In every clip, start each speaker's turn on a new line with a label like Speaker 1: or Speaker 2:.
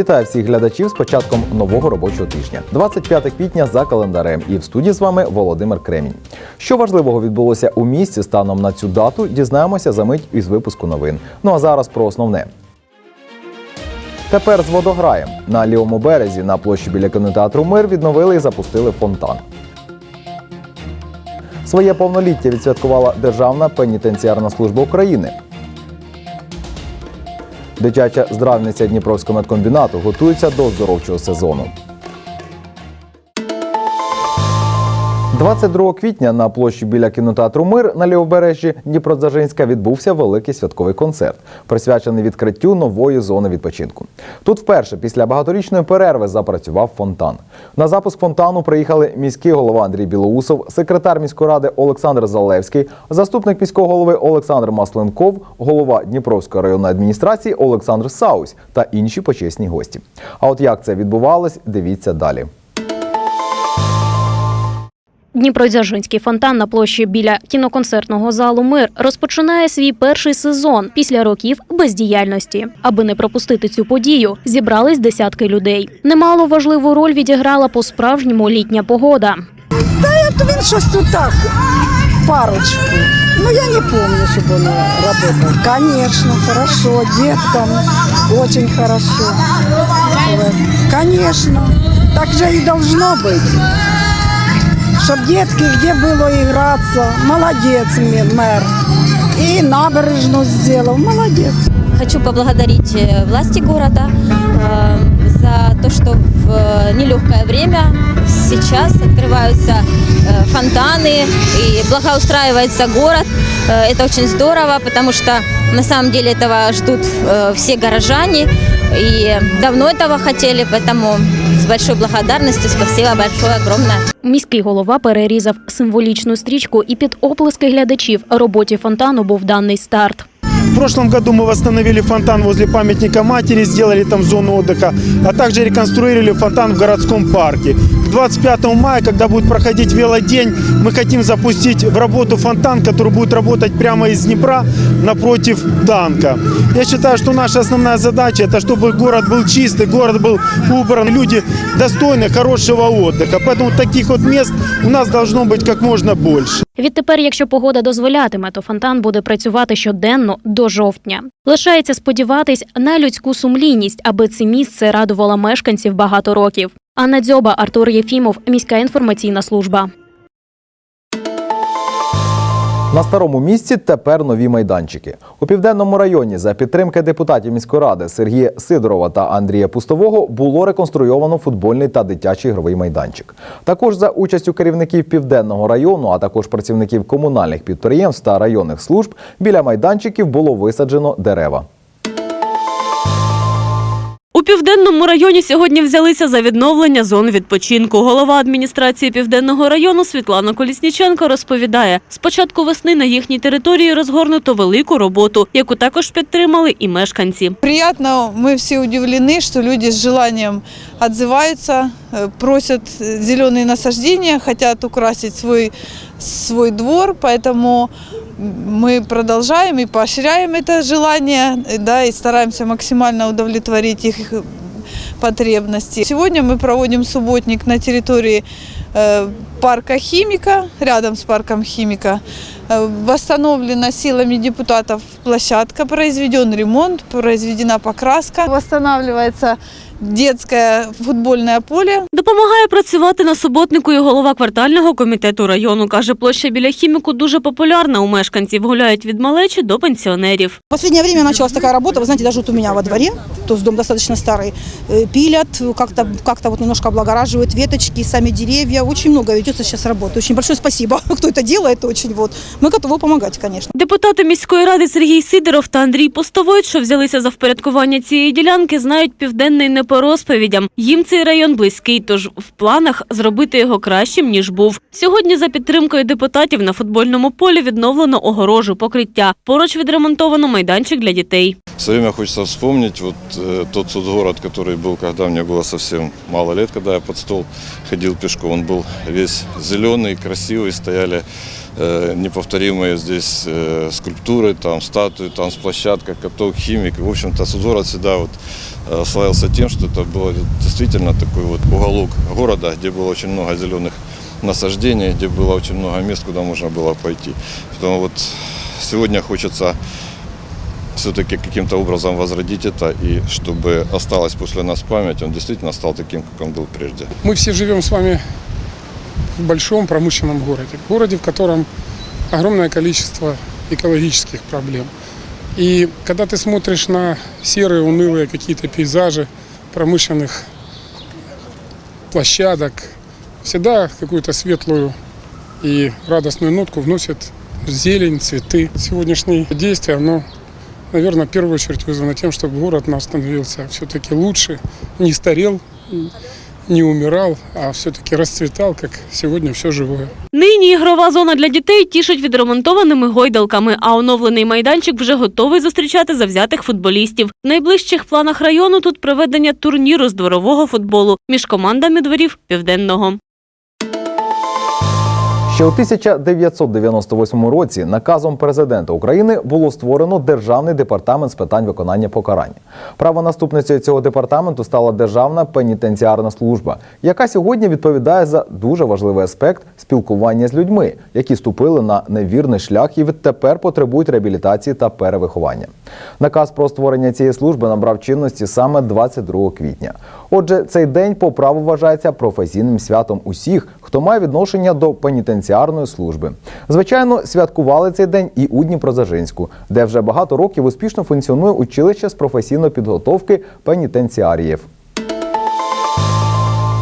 Speaker 1: Вітаю всіх глядачів з початком нового робочого тижня. 25 квітня за календарем. І в студії з вами Володимир Кремінь. Що важливого відбулося у місті станом на цю дату, дізнаємося за мить із випуску новин. Ну а зараз про основне. Тепер з водограєм. На лівому березі на площі біля кінотеатру Мир відновили і запустили фонтан. Своє повноліття відсвяткувала Державна пенітенціарна служба України. Дитяча здравниця Дніпровського медкомбінату готується до оздоровчого сезону. 22 квітня на площі біля кінотеатру Мир на лівобережжі Дніпродзержинська відбувся великий святковий концерт, присвячений відкриттю нової зони відпочинку. Тут вперше після багаторічної перерви запрацював фонтан. На запуск фонтану приїхали міський голова Андрій Білоусов, секретар міської ради Олександр Залевський, заступник міського голови Олександр Масленков, голова Дніпровської районної адміністрації Олександр Саусь та інші почесні гості. А от як це відбувалось, дивіться далі.
Speaker 2: Дніпродзержинський фонтан на площі біля кіноконцертного залу Мир розпочинає свій перший сезон після років бездіяльності. Аби не пропустити цю подію, зібрались десятки людей. Немало важливу роль відіграла по-справжньому літня погода.
Speaker 3: Та То він щось тут так, парочку. Ну, я не помню, чтобы он работал. Конечно, хорошо, деткам очень хорошо. Конечно, так же и должно быть. Чтоб детки где было играться. Молодец, мэр. И набережную сделал. Молодец.
Speaker 4: Хочу поблагодарить власти города за то, что в нелегкое время сейчас открываются фонтаны и благоустраивается город. Это очень здорово, потому что на самом деле этого ждут все горожане и давно этого хотели, поэтому с большой благодарностью спасибо большое, огромное.
Speaker 2: Міський голова перерізав символічну стрічку, і під оплески глядачів роботі фонтану був даний старт.
Speaker 5: В прошлом году мы восстановили фонтан возле памятника матери, сделали там зону отдыха, а также реконструировали фонтан в городском парке. К 25 мая, когда будет проходить велодень, мы хотим запустить в работу фонтан, который будет работать прямо из Днепра напротив танка. Я считаю, что наша основная задача это чтобы город был чистый, город был убран, люди достойны хорошего отдыха. Поэтому таких вот мест у нас должно быть как можно больше.
Speaker 2: Відтепер, якщо погода дозволятиме, то фонтан буде працювати щоденно до жовтня. Лишається сподіватись на людську сумлінність, аби це місце радувало мешканців багато років. Анна Дзьоба, Артур Єфімов, міська інформаційна служба.
Speaker 1: На старому місці тепер нові майданчики. У південному районі за підтримки депутатів міської ради Сергія Сидорова та Андрія Пустового було реконструйовано футбольний та дитячий ігровий майданчик. Також за участю керівників південного району, а також працівників комунальних підприємств та районних служб біля майданчиків було висаджено дерева.
Speaker 6: У південному районі сьогодні взялися за відновлення зон відпочинку. Голова адміністрації південного району Світлана Колісніченко розповідає, з початку весни на їхній території розгорнуто велику роботу, яку також підтримали і мешканці.
Speaker 7: Приятно, мы все удивлены, что люди с желанием отзываются, э, просят э, зеленые насаждения, хотят украсить свой, свой двор, поэтому мы продолжаем и поощряем это желание, э, да, и стараемся максимально удовлетворить их э, потребности. Сегодня мы проводим субботник на территории э, парка Химика, рядом с парком Химика. Э, Восстановлена силами депутатов площадка, произведен ремонт, произведена покраска, восстанавливается детское футбольное поле.
Speaker 6: Допомагає працювати на суботнику і голова квартального комітету району. Каже, площа біля хіміку дуже популярна у мешканців. Гуляють від малечі до пенсіонерів.
Speaker 3: В последнее время началась такая работа, вы знаете, даже вот у меня во дворе, то есть дом достаточно старый, э, пилят, как-то как вот немножко облагораживают веточки, сами деревья, очень много ведется сейчас работы. Очень большое спасибо, кто это делает, очень вот. Мы готовы помогать, конечно.
Speaker 6: Депутати міської ради Сергій Сидоров та Андрій Постовой, що взялися за впорядкування цієї ділянки, знають південний не по розповідям. Їм цей район близький, тож в планах зробити його кращим ніж був. Сьогодні за підтримкою депутатів на футбольному полі відновлено огорожу, покриття. Поруч відремонтовано майданчик для дітей.
Speaker 8: Все время хочется вспомнить вот э, тот соцгород, который был, когда мне было совсем мало лет, когда я под стол ходил пешком. Он был весь зеленый, красивый, стояли э, неповторимые здесь э, скульптуры, там статуи, танцплощадка, каток, химик. В общем-то, соцгород всегда вот э, славился тем, что это был действительно такой вот уголок города, где было очень много зеленых насаждений, где было очень много мест, куда можно было пойти. Поэтому вот сегодня хочется все-таки каким-то образом возродить это, и чтобы осталась после нас память, он действительно стал таким, как он был прежде.
Speaker 9: Мы все живем с вами в большом промышленном городе. Городе, в котором огромное количество экологических проблем. И когда ты смотришь на серые, унылые какие-то пейзажи промышленных площадок, всегда какую-то светлую и радостную нотку вносят зелень, цветы. Сегодняшнее действие, оно, наверное, в первую очередь вызвано тем, чтобы город наш становился все-таки лучше, не старел, не умирал, а все-таки расцветал, как сегодня все живое.
Speaker 6: Нині ігрова зона для дітей тішить відремонтованими гойдалками, а оновлений майданчик вже готовий зустрічати завзятих футболістів. В найближчих планах району тут проведення турніру з дворового футболу між командами дворів Південного.
Speaker 1: Ще у 1998 році наказом президента України було створено Державний департамент з питань виконання покарань. Правонаступницею цього департаменту стала Державна пенітенціарна служба, яка сьогодні відповідає за дуже важливий аспект спілкування з людьми, які ступили на невірний шлях і відтепер потребують реабілітації та перевиховання. Наказ про створення цієї служби набрав чинності саме 22 квітня. Отже, цей день по праву вважається професійним святом усіх, хто має відношення до пенітенціарної служби. Звичайно, святкували цей день і у Дніпродзержинську, де вже багато років успішно функціонує училище з професійної підготовки пенітенціаріїв.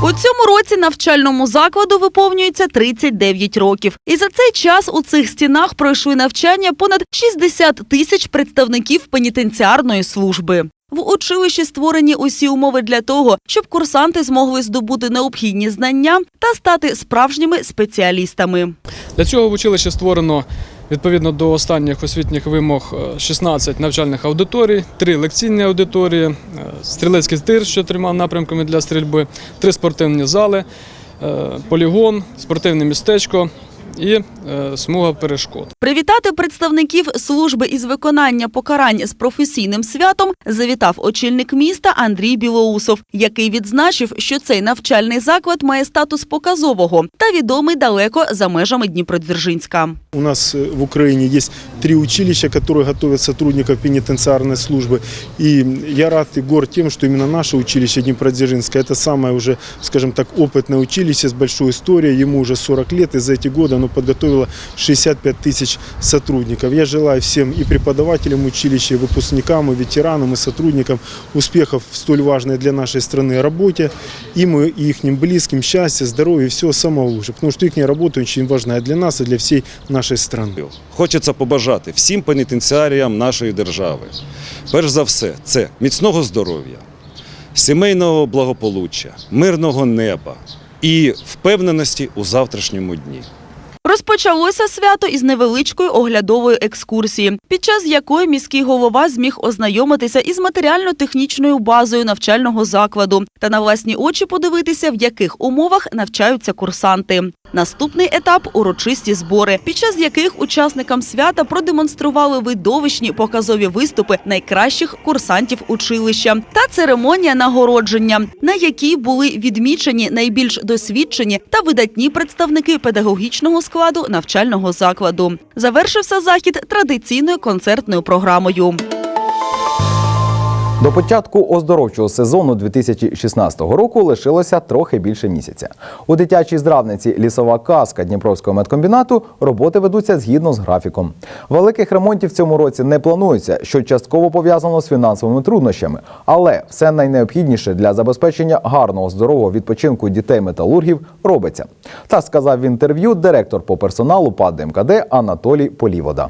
Speaker 10: У цьому році навчальному закладу виповнюється 39 років. І за цей час у цих стінах пройшли навчання понад 60 тисяч представників пенітенціарної служби. В училищі створені усі умови для того, щоб курсанти змогли здобути необхідні знання та стати справжніми спеціалістами.
Speaker 9: Для цього в училищі створено відповідно до останніх освітніх вимог е, 16 навчальних аудиторій, 3 лекційні аудиторії, е, стрілецький тир з чотирма напрямками для стрільби, 3 спортивні зали, е, полігон, спортивне містечко і е, смуга перешкод.
Speaker 10: Привітати представників служби із виконання покарань з професійним святом завітав очільник міста Андрій Білоусов, який відзначив, що цей навчальний заклад має статус показового та відомий далеко за межами Дніпродзержинська.
Speaker 5: У нас э, в Украине есть три училища, которые готовят сотрудников пенитенциарной службы. И я рад и горд тем, что именно наше училище Днепродзержинское, это самое уже, скажем так, опытное училище с большой историей. Ему уже 40 лет, и за эти годы оно подготовило 65 тысяч сотрудников. Я желаю всем и преподавателям училища, и выпускникам, и ветеранам, и сотрудникам успехов в столь важной для нашей страны работе. Им и их близким счастья, здоровья и всего самого лучшего. Потому что их работа очень важна для нас и для всей нашей страны.
Speaker 11: Хочеться побажати всім пенітенціаріям нашої держави. Перш за все, це міцного здоров'я, сімейного благополуччя, мирного неба і впевненості у завтрашньому дні.
Speaker 10: Розпочалося свято із невеличкої оглядової екскурсії, під час якої міський голова зміг ознайомитися із матеріально-технічною базою навчального закладу та на власні очі подивитися, в яких умовах навчаються курсанти. Наступний етап урочисті збори, під час яких учасникам свята продемонстрували видовищні показові виступи найкращих курсантів училища та церемонія нагородження, на якій були відмічені найбільш досвідчені та видатні представники педагогічного складу навчального закладу. Завершився захід традиційною концертною програмою.
Speaker 1: До початку оздоровчого сезону 2016 року лишилося трохи більше місяця. У дитячій здравниці лісова казка Дніпровського медкомбінату роботи ведуться згідно з графіком. Великих ремонтів в цьому році не планується, що частково пов'язано з фінансовими труднощами, але все найнеобхідніше для забезпечення гарного здорового відпочинку дітей-металургів робиться. Так сказав в інтерв'ю директор по персоналу ПАД МКД Анатолій Полівода.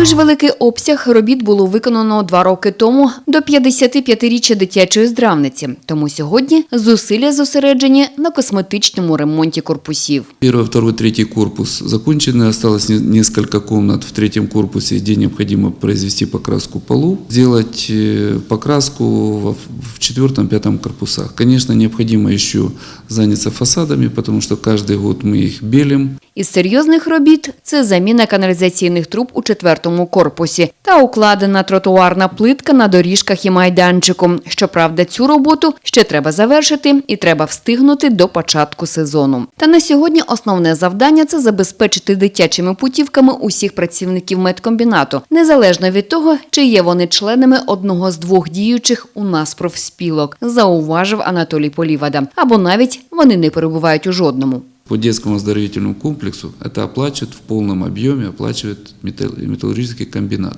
Speaker 12: Дуже великий обсяг робіт було виконано два роки тому до 55-річчя дитячої здравниці. Тому сьогодні зусилля зосереджені на косметичному ремонті корпусів.
Speaker 13: Первый, второй, третий корпус закончены. Осталось не- несколько комнат в третьем корпусе, где необходимо произвести покраску полу, сделать э, покраску во- в четвертом, пятом корпусах. Конечно, необходимо еще заняться фасадами, потому что каждый год мы их белим.
Speaker 12: Із серйозних робіт це заміна каналізаційних труб у четвертому четвертому корпусі та укладена тротуарна плитка на доріжках і майданчику. Щоправда, цю роботу ще треба завершити і треба встигнути до початку сезону. Та на сьогодні основне завдання це забезпечити дитячими путівками усіх працівників медкомбінату, незалежно від того, чи є вони членами одного з двох діючих у нас профспілок, зауважив Анатолій Полівада. Або навіть вони не перебувають у жодному.
Speaker 13: По детскому оздоровительному комплексу это оплачивает в полном объеме, оплачивает металл- металлургический комбинат.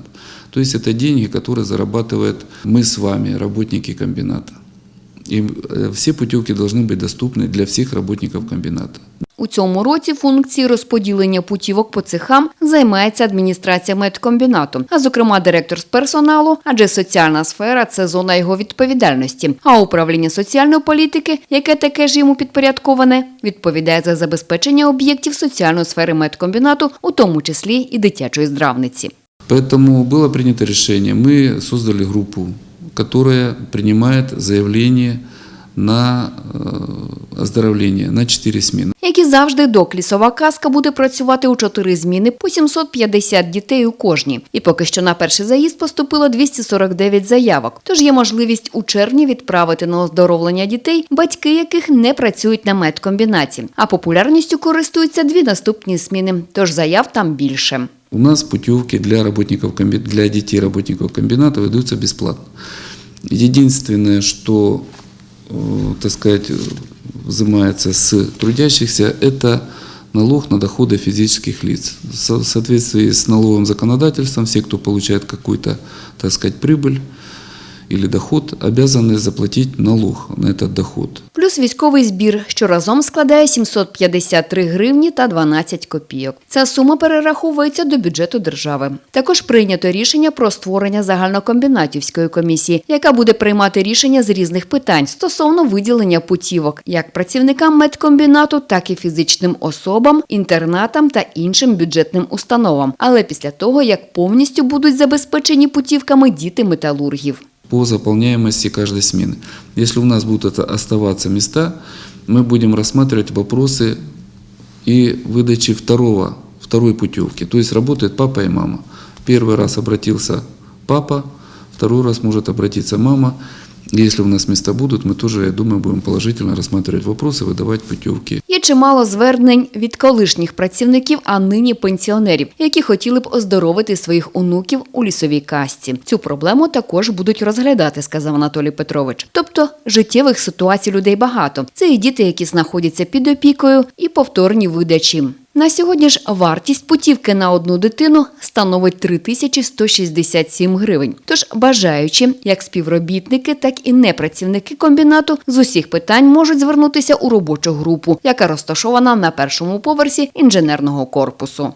Speaker 13: То есть это деньги, которые зарабатывает мы с вами, работники комбината. И э, все путевки должны быть доступны для всех работников комбината.
Speaker 12: У цьому році функції розподілення путівок по цехам займається адміністрація медкомбінату, а зокрема директор з персоналу, адже соціальна сфера це зона його відповідальності. А управління соціальної політики, яке таке ж йому підпорядковане, відповідає за забезпечення об'єктів соціальної сфери медкомбінату, у тому числі і дитячої здравниці.
Speaker 13: Поэтому было принято решение, мы создали группу, которая принимает заявление на э, оздоровление на 4 смены.
Speaker 12: Як і завжди, док лісова казка буде працювати у чотири зміни по 750 дітей у кожній. І поки що на перший заїзд поступило 249 заявок. Тож є можливість у червні відправити на оздоровлення дітей, батьки яких не працюють на медкомбінаті. А популярністю користуються дві наступні зміни, тож заяв там більше.
Speaker 13: У нас путевки для работников для детей работников комбината выдаются бесплатно. Единственное, что, э, так сказать, взимается с трудящихся, это налог на доходы физических лиц. В соответствии с налоговым законодательством, все, кто получает какую-то, так сказать, прибыль или доход, обязаны заплатить налог на этот доход.
Speaker 12: Плюс військовий збір, що разом складає 753 гривні та 12 копійок. Ця сума перераховується до бюджету держави. Також прийнято рішення про створення загальнокомбінатівської комісії, яка буде приймати рішення з різних питань стосовно виділення путівок як працівникам медкомбінату, так і фізичним особам, інтернатам та іншим бюджетним установам. Але після того, як повністю будуть забезпечені путівками діти металургів.
Speaker 13: По заполняемости каждой смены. Если у нас будут это оставаться места, мы будем рассматривать вопросы и выдачи второго, второй путевки. То есть работает папа и мама. Первый раз обратился папа, второй раз может обратиться мама. И Если у нас места будут, мы тоже, я думаю, будем положительно рассматривать вопросы, выдавать путевки.
Speaker 12: Є чимало звернень від колишніх працівників, а нині пенсіонерів, які хотіли б оздоровити своїх онуків у лісовій касті. Цю проблему також будуть розглядати, сказав Анатолій Петрович. Тобто життєвих ситуацій людей багато. Це і діти, які знаходяться під опікою, і повторні видачі. На сьогодні ж вартість путівки на одну дитину становить 3167 гривень. Тож бажаючі, як співробітники, так і непрацівники комбінату з усіх питань можуть звернутися у робочу групу, яка розташована на першому поверсі інженерного корпусу.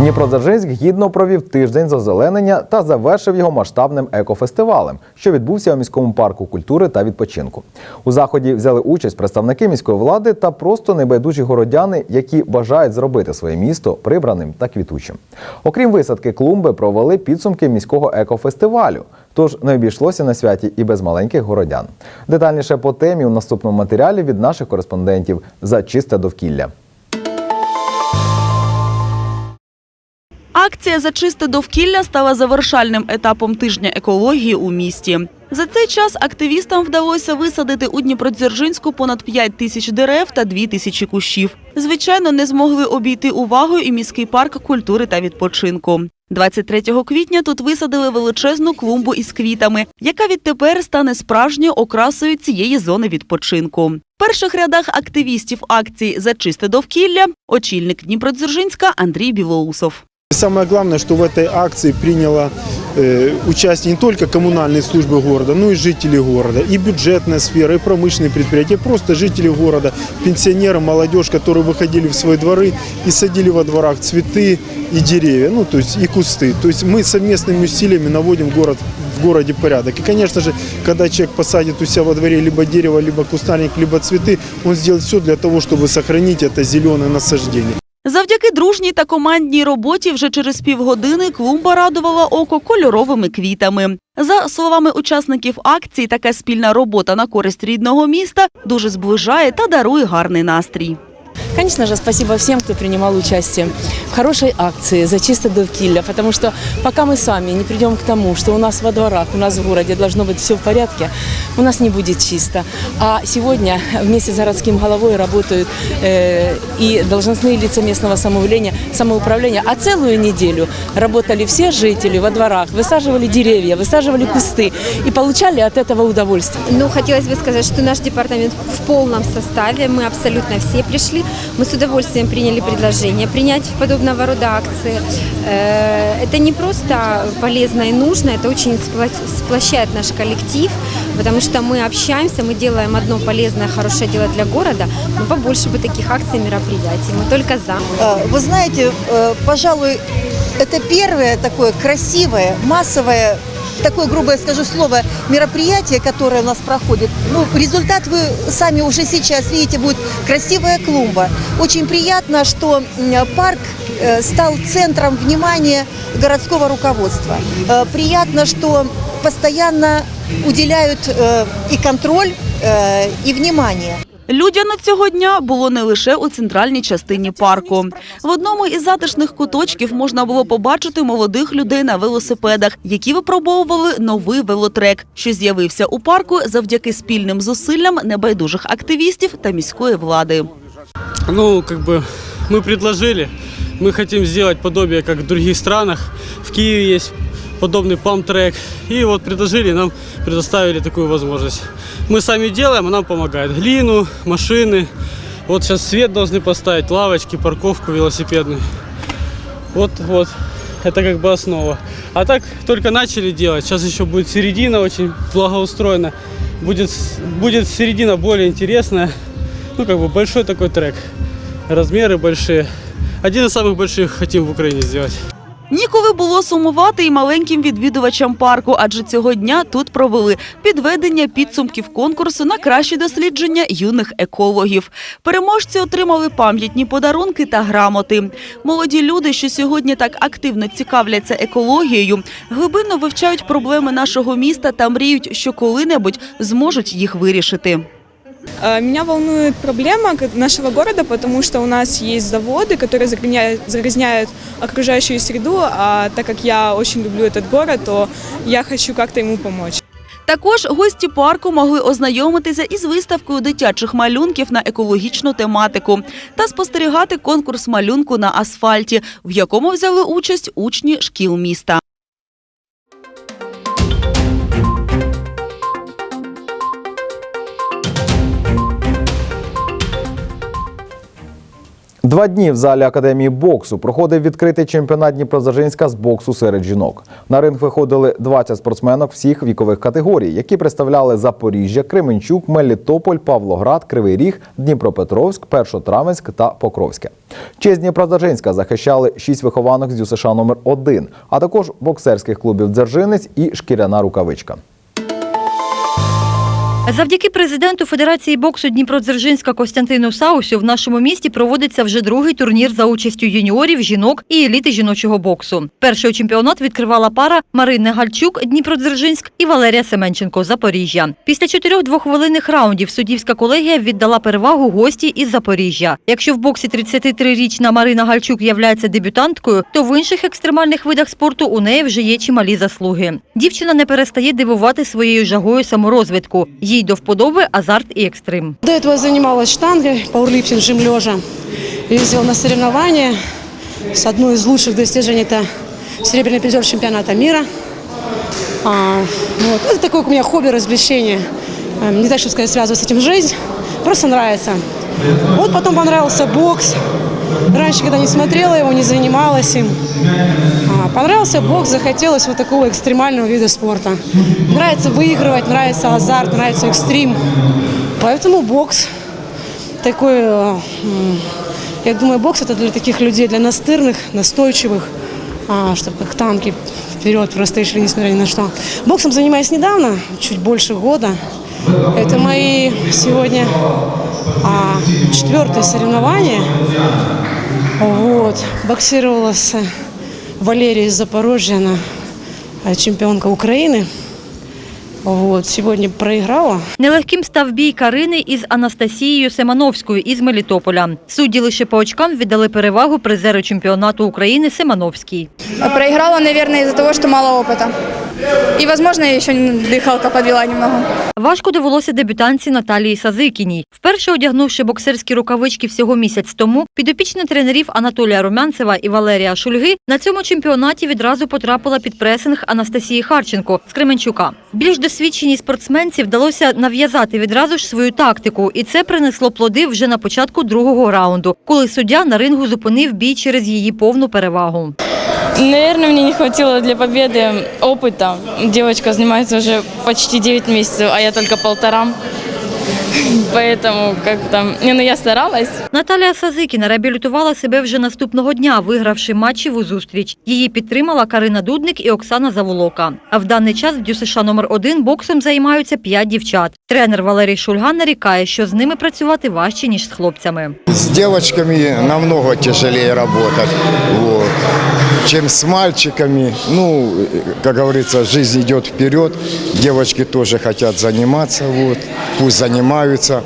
Speaker 1: Дніпродзержинськ гідно провів тиждень з озеленення та завершив його масштабним екофестивалем, що відбувся у міському парку культури та відпочинку. У заході взяли участь представники міської влади та просто небайдужі городяни, які бажають зробити своє місто прибраним та квітучим. Окрім висадки клумби, провели підсумки міського екофестивалю. Тож не обійшлося на святі і без маленьких городян. Детальніше по темі у наступному матеріалі від наших кореспондентів за чисте довкілля.
Speaker 10: Акція за чисте довкілля стала завершальним етапом тижня екології у місті. За цей час активістам вдалося висадити у Дніпродзержинську понад 5 тисяч дерев та 2 тисячі кущів. Звичайно, не змогли обійти увагою і міський парк культури та відпочинку. 23 квітня тут висадили величезну клумбу із квітами, яка відтепер стане справжньою окрасою цієї зони відпочинку. В перших рядах активістів акції за чисте довкілля очільник Дніпродзержинська Андрій Білоусов.
Speaker 5: Самое главное, что в этой акции приняло э, участие не только коммунальные службы города, но и жители города, и бюджетная сфера, и промышленные предприятия, просто жители города, пенсионеры, молодежь, которые выходили в свои дворы и садили во дворах цветы и деревья, ну то есть и кусты. То есть мы совместными усилиями наводим город в городе порядок. И, конечно же, когда человек посадит у себя во дворе либо дерево, либо кустарник, либо цветы, он сделает все для того, чтобы сохранить это зеленое насаждение.
Speaker 10: Завдяки дружній та командній роботі вже через півгодини клумба радувала око кольоровими квітами. За словами учасників акції, така спільна робота на користь рідного міста дуже зближає та дарує гарний настрій.
Speaker 14: Конечно же, спасибо всем, кто принимал участие в хорошей акции за чисто довкилля, потому что пока мы сами не придем к тому, что у нас во дворах, у нас в городе должно быть все в порядке, у нас не будет чисто. А сегодня вместе с городским головой работают э, и должностные лица местного самоуправления, самоуправления. А целую неделю работали все жители во дворах, высаживали деревья, высаживали кусты и получали от этого удовольствие.
Speaker 15: Ну, хотелось бы сказать, что наш департамент в полном составе, мы абсолютно все пришли. Мы с удовольствием приняли предложение принять подобного рода акции. Э, Это не просто полезно и нужно, это очень спла- сплощает наш коллектив, потому что мы общаемся, мы делаем одно полезное, хорошее дело для города, но побольше бы таких акций, мероприятий. Мы только за.
Speaker 16: Э, Вы знаете, э, пожалуй, это первое такое красивое, массовое, такое грубое скажу слово, мероприятие, которое у нас проходит. Ну, результат вы сами уже сейчас видите, будет красивая клумба. Очень приятно, что м, парк э, стал центром внимания городского руководства. Э, Приятно, что постоянно уделяют э, и контроль, э, и внимание.
Speaker 10: Людяно цього дня було не лише у центральній частині парку. В одному із затишних куточків можна було побачити молодих людей на велосипедах, які випробовували новий велотрек, що з'явився у парку завдяки спільним зусиллям небайдужих активістів та міської влади.
Speaker 9: Ну, как бы мы предложили, мы хотим сделать подобие, как в других странах. В Киеве есть подобный пам-трек. И вот предложили, нам предоставили такую возможность. Мы сами делаем, а нам помогает. Глину, машины. Вот сейчас свет должны поставить, лавочки, парковку велосипедную. Вот, вот. Это как бы основа. А так только начали делать. Сейчас еще будет середина очень благоустроена. Будет, будет середина более интересная. Ну, как бы большой такой трек. Размеры большие. Один из самых больших хотим в Украине сделать.
Speaker 10: Ніколи було сумувати і маленьким відвідувачам парку, адже цього дня тут провели підведення підсумків конкурсу на кращі дослідження юних екологів. Переможці отримали пам'ятні подарунки та грамоти. Молоді люди, що сьогодні так активно цікавляться екологією, глибинно вивчають проблеми нашого міста та мріють, що коли-небудь зможуть їх вирішити.
Speaker 17: Э, Меня волнует проблема к- нашего города, потому что у нас есть заводы, которые загрязняют, загрязняют окружающую среду, а так как я очень люблю этот город, то я хочу как-то ему помочь.
Speaker 10: Також гості парку могли ознайомитися із виставкою дитячих малюнків на екологічну тематику та спостерігати конкурс малюнку на асфальті, в якому взяли участь учні шкіл міста.
Speaker 1: Два дні в залі академії боксу проходив відкритий чемпіонат Дніпродзержинська з боксу серед жінок. На ринг виходили 20 спортсменок всіх вікових категорій, які представляли Запоріжжя, Кременчук, Мелітополь, Павлоград, Кривий Ріг, Дніпропетровськ, Першотравенськ та Покровське. Честь Дніпродзержинська захищали шість вихованок з ДЮСШ номер 1 а також боксерських клубів Дзержинець і Шкіряна рукавичка.
Speaker 18: Завдяки президенту Федерації боксу Дніпродзержинська Костянтину Саусю в нашому місті проводиться вже другий турнір за участю юніорів, жінок і еліти жіночого боксу. Перший чемпіонат відкривала пара Марина Гальчук Дніпродзержинськ і Валерія Семенченко Запоріжжя. Після чотирьох двохвилинних раундів суддівська колегія віддала перевагу гості із Запоріжжя. Якщо в боксі 33-річна Марина Гальчук являється дебютанткою, то в інших екстремальних видах спорту у неї вже є чималі заслуги. Дівчина не перестає дивувати своєю жагою саморозвитку. Їй до вподоби азарт і екстрим.
Speaker 19: До этого я занималась штангой, пауэрлифтинг, жим лежа. Ездила на соревнования. С одной из лучших достижений это серебряный призер чемпионата мира. А, вот. Это такое у меня хобби, развлечение. Э, Не так, что сказать, связываю с этим жизнь. Просто нравится. Вот потом понравился бокс. Раньше, когда не смотрела его, не занималась им. А, понравился бокс, захотелось вот такого экстремального вида спорта. Нравится выигрывать, нравится азарт, нравится экстрим. Поэтому бокс такой, э, я думаю, бокс это для таких людей, для настырных, настойчивых, а, чтобы как танки вперед просто шли, несмотря ни на что. Боксом занимаюсь недавно, чуть больше года. Это мои сегодня а, четвертые соревнования. Вот. Боксировала с Валерией из Запорожья, она а, чемпионка Украины. Вот, сегодня проиграла.
Speaker 18: Нелегким став бій Карини із Анастасією Семановською із Мелітополя. Судді лише по очкам віддали перевагу призеру чемпіонату України Семановській.
Speaker 20: Проиграла, наверное, из-за того, что мало опыта. И, возможно, еще дыхалка подвела немного.
Speaker 18: Важко довелося дебютанці Наталії Сазикіній. Вперше одягнувши боксерські рукавички всього місяць тому, підопічна тренерів Анатолія Румянцева і Валерія Шульги на цьому чемпіонаті відразу потрапила під пресинг Анастасії Харченко з Кременчука. Більш досвідченій спортсменці вдалося нав'язати відразу ж свою тактику, і це принесло плоди вже на початку другого раунду, коли суддя на рингу зупинив бій через її повну перевагу.
Speaker 21: Наверное, мне не хватило для победы опыта. Девочка занимается уже почти 9 месяцев, а я только полтора. Поэтому как-то... Не, ну я старалась.
Speaker 18: Наталія Сазикіна реабілітувала себе вже наступного дня, вигравши матчеву зустріч. Її підтримала Карина Дудник і Оксана Заволока. А в даний час в ДЮСШ номер 1 боксом займаються п'ять дівчат. Тренер Валерій Шульган нарікає, що з ними працювати важче, ніж з хлопцями.
Speaker 22: С девочками намного тяжелее работать, вот, чем с мальчиками. Ну, как говорится, жизнь идет вперед. Девочки тоже хотят заниматься, вот, пусть занимаются,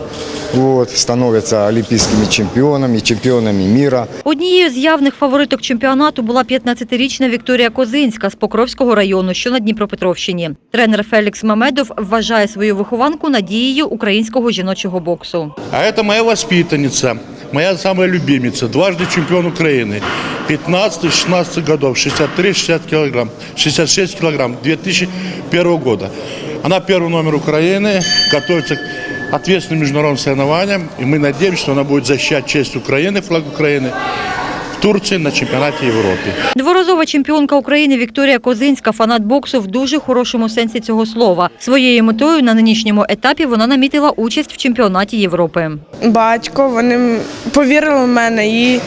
Speaker 22: вот, становятся олимпийскими чемпионами, чемпионами мира.
Speaker 18: Однією з явних фавориток чемпіонату була 15-річна Вікторія Козинська з Покровського району, що на Дніпропетровщині. Тренер Фелікс Мамедов вважає свою вихованку надією українського жіночого боксу.
Speaker 23: А это моя воспитанница, моя самая любимица, дважды чемпион Украины. 15-16 годов, 63-60 килограмм, 66 килограмм, 2001 года. Она первый номер Украины, готовится к ответственным международным соревнованиям. И мы надеемся, что она будет защищать честь Украины, флаг Украины в Турции на чемпионате Европы.
Speaker 18: Дворазова чемпіонка України Вікторія Козинська, фанат боксу в дуже хорошому сенсі цього слова. Своєю метою на нинішньому етапі вона намітила участь в чемпіонаті Європи.
Speaker 24: Батько, вони повірили в мене і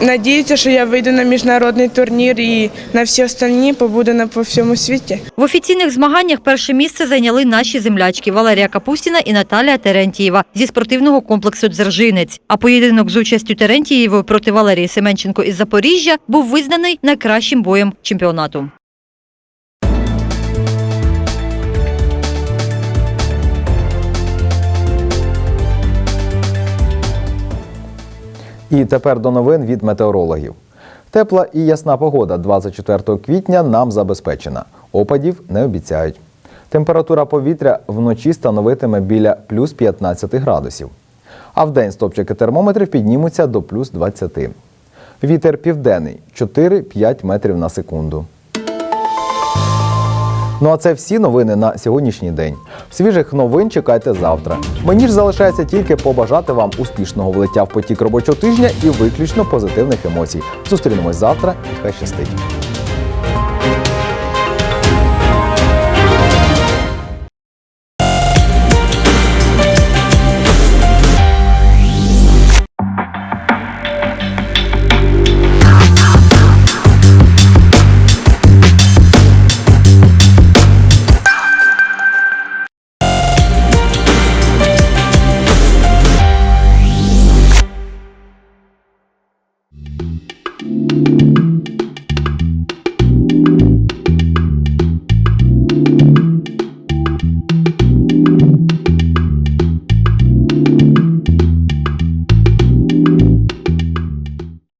Speaker 24: надіються, що я вийду на міжнародний турнір і на всі останні побуду на по всьому світі.
Speaker 18: В офіційних змаганнях перше місце зайняли наші землячки Валерія Капустіна і Наталія Терентієва зі спортивного комплексу Дзержинець. А поєдинок з участю Терентієвої проти Валерії Семенченко із Запоріжжя був визнаний найкращим боєм чемпіонату.
Speaker 1: І тепер до новин від метеорологів. Тепла і ясна погода 24 квітня нам забезпечена. Опадів не обіцяють. Температура повітря вночі становитиме біля плюс 15 градусів. А в день стопчики термометрів піднімуться до плюс 20. Вітер південний 4-5 метрів на секунду. Ну а це всі новини на сьогоднішній день. Свіжих новин чекайте завтра. Мені ж залишається тільки побажати вам успішного влиття в потік робочого тижня і виключно позитивних емоцій. Зустрінемось завтра хай щастить.